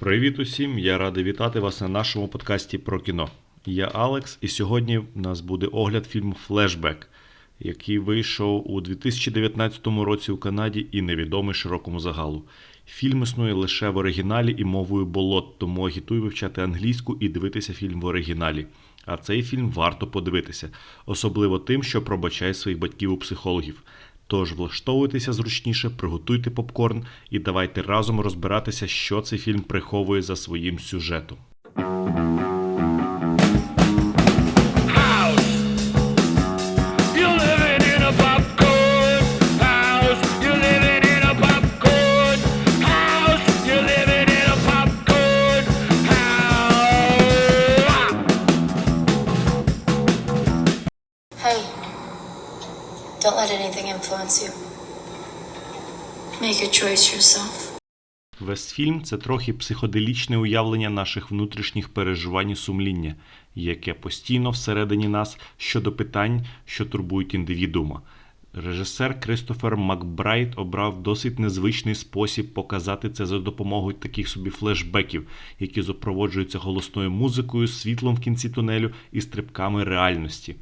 Привіт усім! Я радий вітати вас на нашому подкасті про кіно. Я Алекс, і сьогодні в нас буде огляд фільму Флешбек, який вийшов у 2019 році у Канаді і невідомий широкому загалу. Фільм існує лише в оригіналі і мовою болот, тому агітую вивчати англійську і дивитися фільм в оригіналі. А цей фільм варто подивитися, особливо тим, що пробачає своїх батьків у психологів. Тож влаштовуйтеся зручніше, приготуйте попкорн і давайте разом розбиратися, що цей фільм приховує за своїм сюжетом. Choice yourself. Вестфільм це трохи психоделічне уявлення наших внутрішніх переживань і сумління, яке постійно всередині нас щодо питань, що турбують індивідуума. Режисер Кристофер Макбрайт обрав досить незвичний спосіб показати це за допомогою таких собі флешбеків, які супроводжуються голосною музикою, світлом в кінці тунелю і стрибками реальності.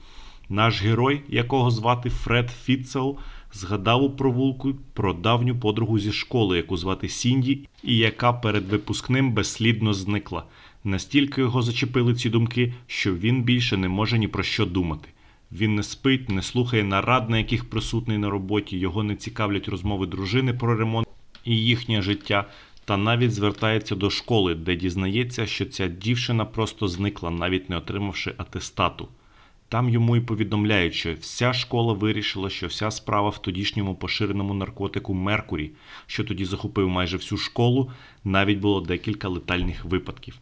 Наш герой, якого звати Фред Фітцел, згадав у провулку про давню подругу зі школи, яку звати Сінді, і яка перед випускним безслідно зникла. Настільки його зачепили ці думки, що він більше не може ні про що думати. Він не спить, не слухає нарад, на яких присутний на роботі, його не цікавлять розмови дружини про ремонт і їхнє життя, та навіть звертається до школи, де дізнається, що ця дівчина просто зникла, навіть не отримавши атестату. Там йому і повідомляють, що вся школа вирішила, що вся справа в тодішньому поширеному наркотику Меркурі, що тоді захопив майже всю школу, навіть було декілька летальних випадків.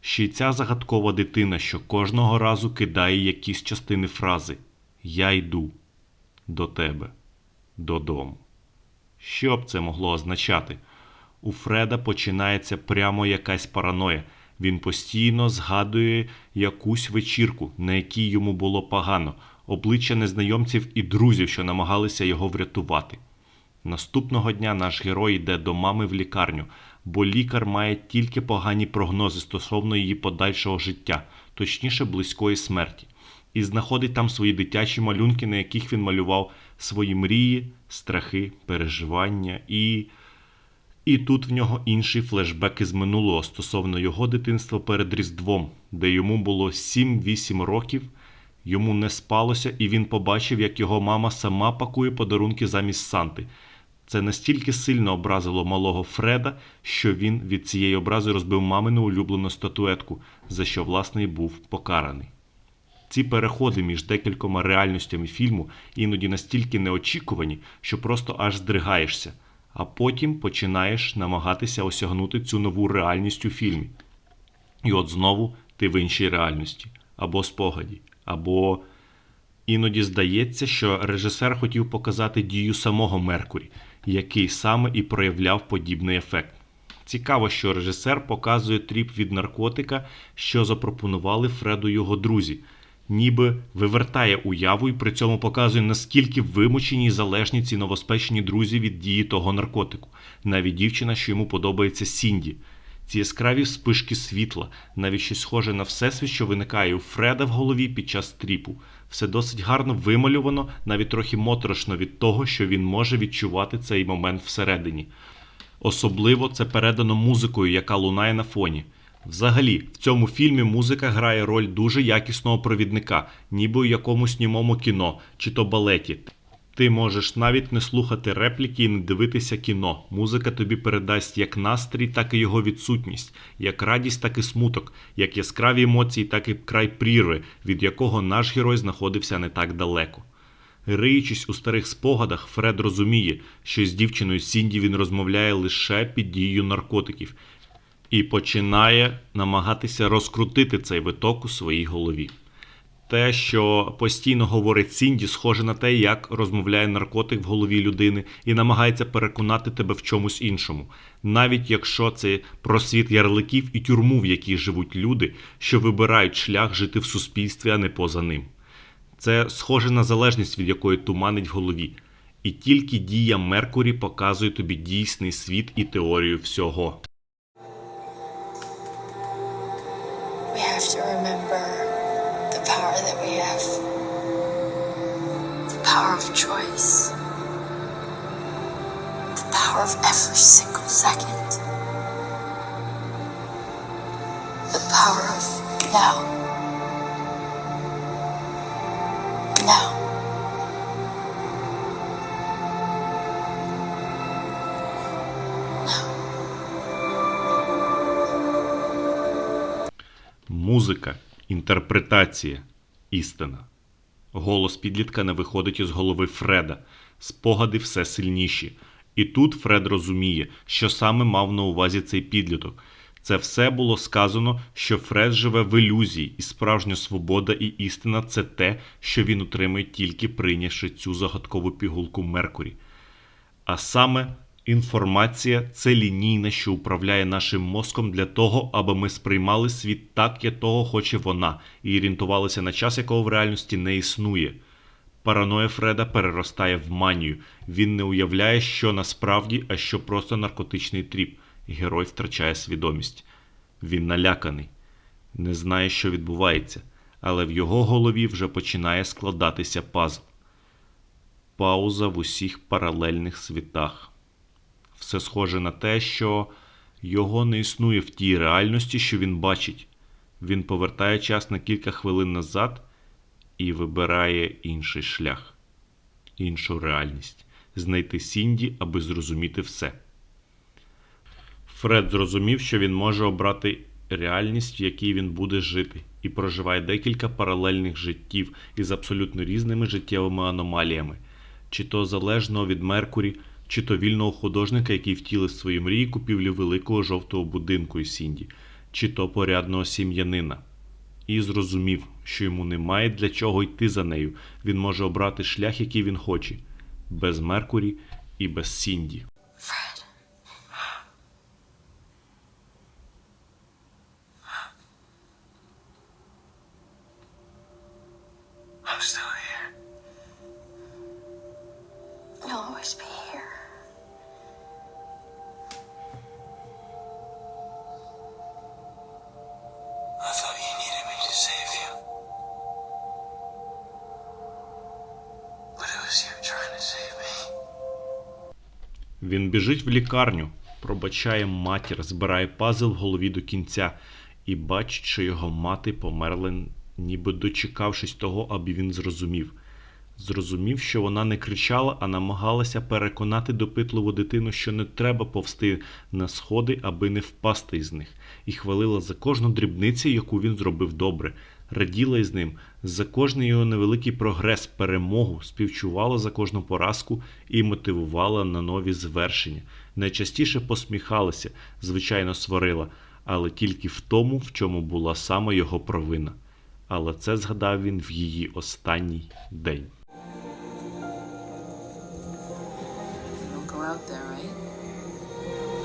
Ще й ця загадкова дитина, що кожного разу кидає якісь частини фрази Я йду до тебе додому. Що б це могло означати? У Фреда починається прямо якась параноя. Він постійно згадує якусь вечірку, на якій йому було погано, обличчя незнайомців і друзів, що намагалися його врятувати. Наступного дня наш герой йде до мами в лікарню, бо лікар має тільки погані прогнози стосовно її подальшого життя, точніше близької смерті, і знаходить там свої дитячі малюнки, на яких він малював свої мрії, страхи, переживання і. І тут в нього інший флешбек із минулого стосовно його дитинства перед Різдвом, де йому було 7-8 років, йому не спалося, і він побачив, як його мама сама пакує подарунки замість Санти. Це настільки сильно образило малого Фреда, що він від цієї образи розбив мамину улюблену статуетку, за що власне і був покараний. Ці переходи між декількома реальностями фільму іноді настільки неочікувані, що просто аж здригаєшся, а потім починаєш намагатися осягнути цю нову реальність у фільмі. І от знову ти в іншій реальності, або спогаді, або іноді здається, що режисер хотів показати дію самого Меркурі, який саме і проявляв подібний ефект. Цікаво, що режисер показує тріп від наркотика, що запропонували Фреду його друзі, ніби вивертає уяву і при цьому показує, наскільки вимучені і залежні ці новоспечені друзі від дії того наркотику, навіть дівчина, що йому подобається Сінді. Ці яскраві спишки світла, навіть щось схоже на всесвіт, що виникає у Фреда в голові під час тріпу. Все досить гарно вималювано, навіть трохи моторошно від того, що він може відчувати цей момент всередині. Особливо це передано музикою, яка лунає на фоні. Взагалі, в цьому фільмі музика грає роль дуже якісного провідника, ніби у якомусь німому кіно чи то балеті. Ти можеш навіть не слухати репліки і не дивитися кіно. Музика тобі передасть як настрій, так і його відсутність, як радість, так і смуток, як яскраві емоції, так і край прірви, від якого наш герой знаходився не так далеко. Риючись у старих спогадах, Фред розуміє, що з дівчиною Сінді він розмовляє лише під дією наркотиків і починає намагатися розкрутити цей виток у своїй голові. Те, що постійно говорить Сінді, схоже на те, як розмовляє наркотик в голові людини і намагається переконати тебе в чомусь іншому, навіть якщо це просвіт ярликів і тюрму, в якій живуть люди, що вибирають шлях жити в суспільстві, а не поза ним. Це схоже на залежність, від якої туманить в голові. І тільки дія Меркурі показує тобі дійсний світ і теорію всього. Of every single second, the power of now. Now. Музика, інтерпретація, істина. Голос підлітка не виходить із голови Фреда. Спогади все сильніші. І тут Фред розуміє, що саме мав на увазі цей підліток. Це все було сказано, що Фред живе в ілюзії, і справжня свобода і істина це те, що він отримає тільки прийнявши цю загадкову пігулку Меркурі. А саме інформація це лінійна, що управляє нашим мозком для того, аби ми сприймали світ так, як того хоче вона, і орієнтувалися на час, якого в реальності не існує. Параноя Фреда переростає в манію. Він не уявляє, що насправді, а що просто наркотичний тріп. Герой втрачає свідомість. Він наляканий, не знає, що відбувається, але в його голові вже починає складатися пазл. Пауза в усіх паралельних світах. Все схоже на те, що його не існує в тій реальності, що він бачить. Він повертає час на кілька хвилин назад і вибирає інший шлях, іншу реальність знайти Сінді, аби зрозуміти все. Фред зрозумів, що він може обрати реальність, в якій він буде жити, і проживає декілька паралельних життів із абсолютно різними життєвими аномаліями, чи то залежного від Меркурі, чи то вільного художника, який втілив свої мрії купівлі великого жовтого будинку із Сінді, чи то порядного сім'янина. І зрозумів, що йому немає для чого йти за нею. Він може обрати шлях, який він хоче, без Меркурі і без Сінді. Він біжить в лікарню, пробачає матір, збирає пазл в голові до кінця і бачить, що його мати померла, ніби дочекавшись того, аби він зрозумів. Зрозумів, що вона не кричала, а намагалася переконати допитливу дитину, що не треба повсти на сходи, аби не впасти із них, і хвалила за кожну дрібницю, яку він зробив добре, раділа із ним за кожний його невеликий прогрес, перемогу, співчувала за кожну поразку і мотивувала на нові звершення. Найчастіше посміхалася, звичайно, сварила, але тільки в тому, в чому була саме його провина. Але це згадав він в її останній день.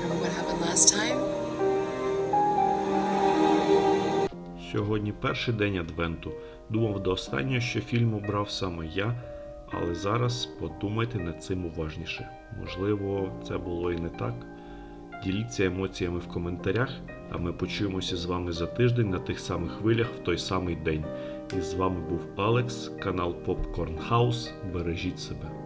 Don't go Сьогодні перший день Адвенту. Думав до останнього, що фільм обрав саме я, але зараз подумайте над цим уважніше. Можливо, це було і не так. Діліться емоціями в коментарях, а ми почуємося з вами за тиждень на тих самих хвилях в той самий день. І з вами був Алекс, канал Popcorn House. Бережіть себе.